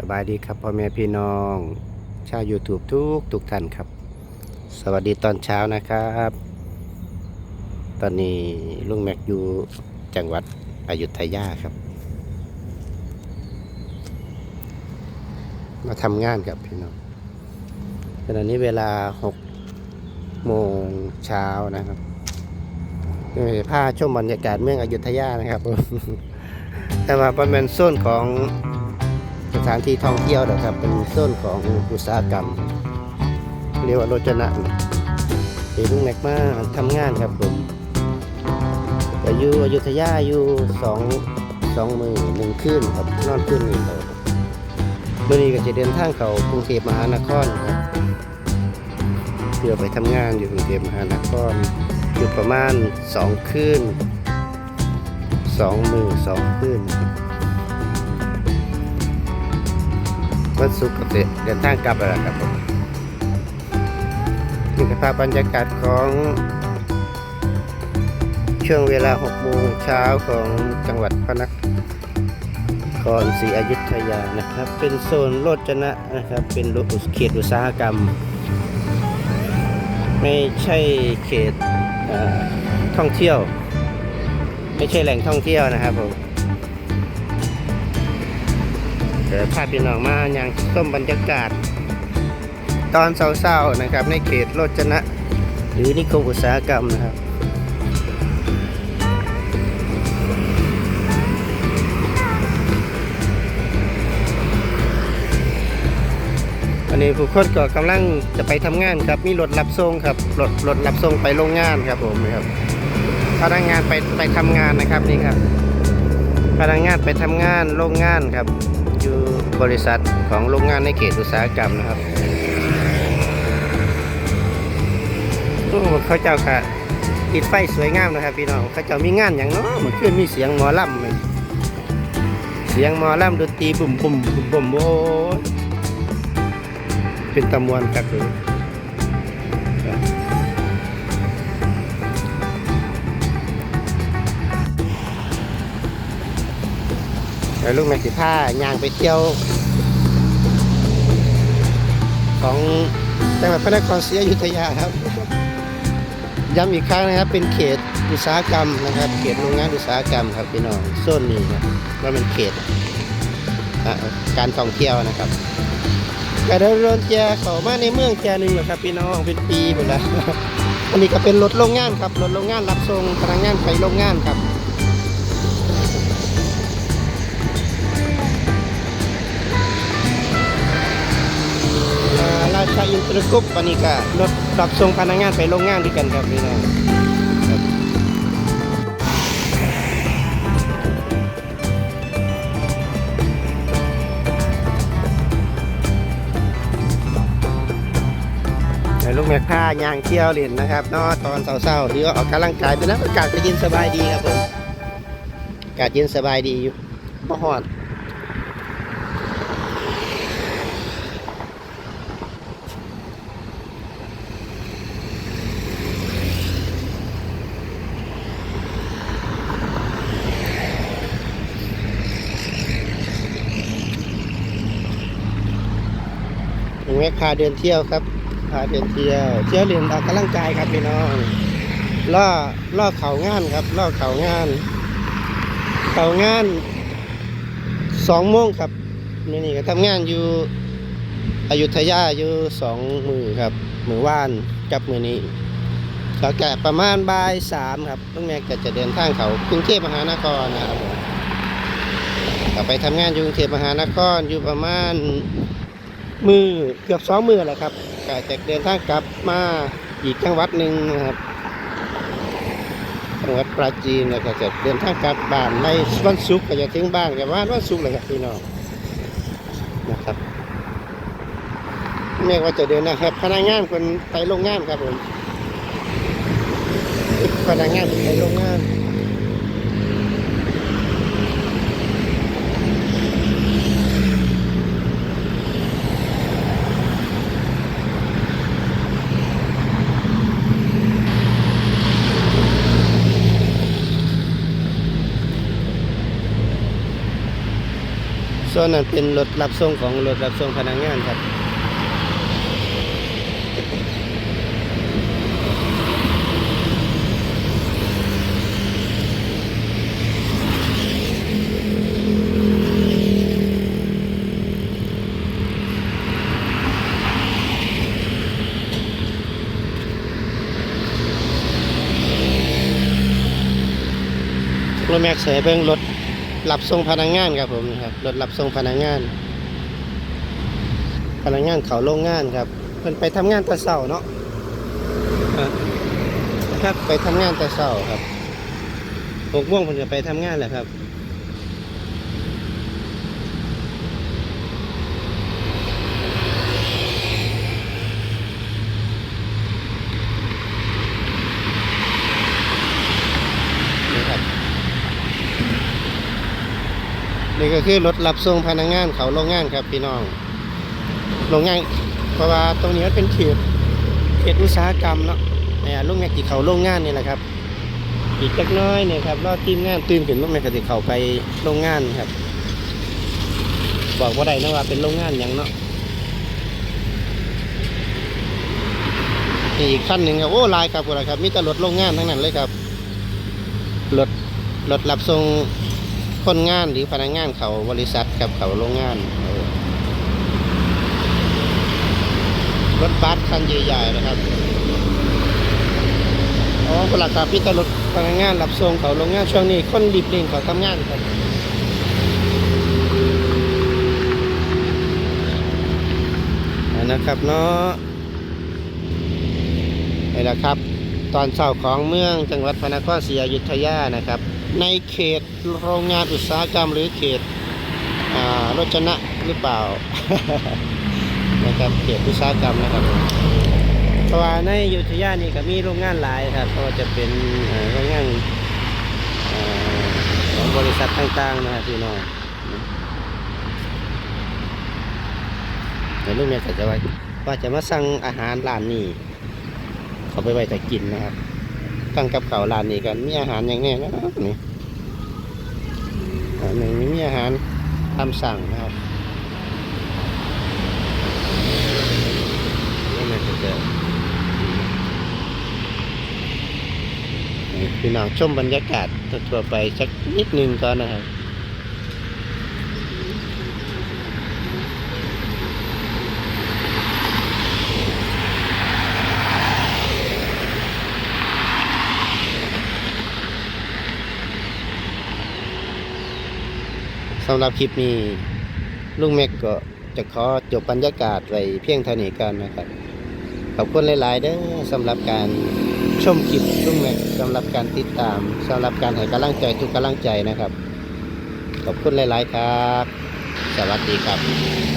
สบายดีครับพ่อแม่พี่น้อง ชาว YouTube ทุกทุกท่านครับ สวัสดีตอนเช้านะครับ ตอนนี้ลุงแม็กอยู่จังหวัดอยุธยาครับ มาทำงานครับพี่น้องขณะนี้เวลา6โมงเช้านะครับผ้าชมบรรยากาศเมืองอยุธยานะครับ แต่ว่าเป็นโซนของ สถานที่ท่องเที่ยวนะครับ เป็นโซนของอุตสาหกรรม เรียกว่าโรจนะเดี๋ยวลุงแม็กมาทำงานครับผมก็อยู่อยุธยาอยู่สองสองมือหนึ่งคืนครับนอนคืนนึ่ครับเมื่อนี้ก็จะเดินทางเข้ากรุงเทพมหานครครับเพื่อไปทำงานอยู่กรุงเทพมหานครอยู่ประมาณสองคืนสองมือสองคืน วันศุกร์ก็จะเดินทางกลับแล้วครับผมนี่คือภาพบรรยากาศของช่วงเวลา6โมงเช้าของจังหวัดพระนครศรีอยุธยานะครับ เป็นโซนโรจนะนะครับ เป็นเขตอุตสาหกรรม ไม่ใช่เขตท่องเที่ยว ไม่ใช่แหล่งท่องเที่ยวนะครับผม เดี๋ยวพาพี่น้องมาอย่างส้มบรรยากาศ ตอนเช้าๆนะครับ ในเขตโรจนะ หรือนิคมอุตสาหกรรมนะครับวันนี้ผู้คนก็กำลังจะไปทำงานครับ มีรถรับส่งครับ รถรถรับส่งไปโรงงานครับผมนะครับ พนักงานไปไปทำงานนะครับนี่ครับ พนักงานไปทำงานโรงงานครับ อยู่บริษัทของโรงงานในเขตอุตสาหกรรมนะครับโอ้เขาเจ้าค่ะติดไฟสวยงามนะครับพี่น้องเขาเจ้ามีงานอย่างเนาะเมื่อคืนมีเสียงหมอลำเลยเสียงหมอลำดนตรีบุ่มบุ่มบุ่มบุ่มโอ้เป็นตะมวนครับเลย ดี๋ยวลูกแม็กสิผ้ายางไปเที่ยว ของจังหวัดพระนครศรีอยุธยาครับ ย้ำอีกครั้งนะครับ เป็นเขตอุตสาหกรรมนะครับ เขตโรงงานอุตสาหกรรมครับพี่น้องโซนนี้ครับว่าเป็นเขตการท่องเที่ยวนะครับกระโดนแจเข้ามาในเมืองแจหนึ่งแล้วครับพี่น้องเป็นปีหมดแล้วอันนี้ก็เป็นรถโรงงานครับรถโรงงานรับส่งพนักงานไปโรงงานครับ อ่าราชาอินเตอร์กรุ๊ปวันนี้ก็รถรับส่งพนักงานไปโรงงานด้วยกันครับพี่น้องลูกแม่ค้ายางเที่ยวเล่นนะครับนอตอนเศร้าๆหรือว่าออกกำลังกายไปนะอากาศก็เย็นสบายดีครับผมอากาศเย็นสบายดีอยู่บ่ฮอด แม้พาเดินเที่ยวครับพาเดินเที่ยว เที่ยวเรียนออกกำลังกายครับพี่น้องล่อล่อเขางานครับล่อเขางาน เขางานสองโมงครับนี่นี่ก็ทำงานอยู่อยุธยาอยู่สองมือครับ มือว่านกับมือนี้ก็แกะประมาณบ่ายสามครับต้องแม่ก็จะเดินทางเขากรุงเทพมหานครนะครับผมก็ไปทำงานอยู่กรุงเทพมหานครอยู่ประมาณ มือเกือบสองมือแหละครับก็จะเดินทางกลับมาอีกจังหวัดหนึ่งนะครับจังหวัดปราจีนแล้วก็จะเดินทางกลับบ้านในวันศุกร์ก็จะถึงบ้านกับว่านวันศุกร์เลยครับพี่น้องนะครับแม่ว่าจะเดินนะครับ พนักงานคนไปโรงงานครับผมพนักงานไปโรงงาน ส่วนนั้นเป็นรถรับส่งของรถรับส่งพนักงานครับรถแม็กซ์ใส่เบิ่งรถ รับส่งพนักงานครับผมนะครับรถรับส่งพนักงาน พนักงานเขาโรงงานครับเพิ่นไปทำงานแต่เช้าเนาะอะนะครับไปทำงานแต่เช้าครับหกโมงเพิ่นจะไปทำงานแหละครับ นี่ก็คือรถรับส่งพนักงานเขาโรงงานครับพี่น้องโรงงานเพราะว่าตรงนี้มันเป็นเขตเขตอุตสาหกรรมเนาะเนี่ยลุงแม็กที่เขาโรงงานนี่แหละครับอีกจักน้อยเนี่ยครับรอทีมงานตื่นขึ้นลุงแม็กก็จะเขาไปโรงงานครับ บอกว่าได้นะว่าเป็นโรงงานหยังเนาะนี่อีกขั้นหนึ่งครับโอ้ลายครับอะไรครับมีแต่รถโรงงานทั้งนั้นเลยครับรถรถรับส่ง คนงานหรือพนักงานเขาบริษัทกับเขาโรงงานรถบัสคันใหญ่ๆนะครับอ๋อคนละครับพี่ตรถพนักงานรับส่งเขาโรงงานช่วงนี้คนดิบเร่งเขาทำงานครับนะครับเนาะนี่แหละครับ ตอนเช้าของเมืองจังหวัดพระนครศรีอยุธยานะครับ ในเขตโรงงานอุตสาหกรรมหรือเขตอ่ารจนะหรือเปล่านะครับเขตอุตสาหกรรมนะครับเพราะว่าในยุทธยานี่ก็มีโรงงานหลายครับเพราจะเป็นเอ่อโรงงานของบริษัทต่างๆนะครับพี่น้องเดี๋ยวลูกเมียจะว่าว่าจะมาสั่งอาหารร้านนี้เขาไปไว้แต่กินนะครับ ตั้งกับเขาวร้านนี้กันมีอาหารอย่างแนี้นะนี่หนึ่งมีอาหารตามสั่งนะครับนี่นะเจอนี่พี่น้องชมบรรยากาศทั่วไปสักนิดนึงก่อนนะครับ สำหรับคลิปนี้ลุงแม็กก็จะขอจบบรรยากาศไว้เพียงเท่านี้กันนะครับ ขอบคุณหลาย ๆ เด้อสำหรับการชมคลิปลุงแม็กสำหรับการติดตามสำหรับการให้กำลังใจทุกกำลังใจนะครับ ขอบคุณหลาย ๆ ครับ สวัสดีครับ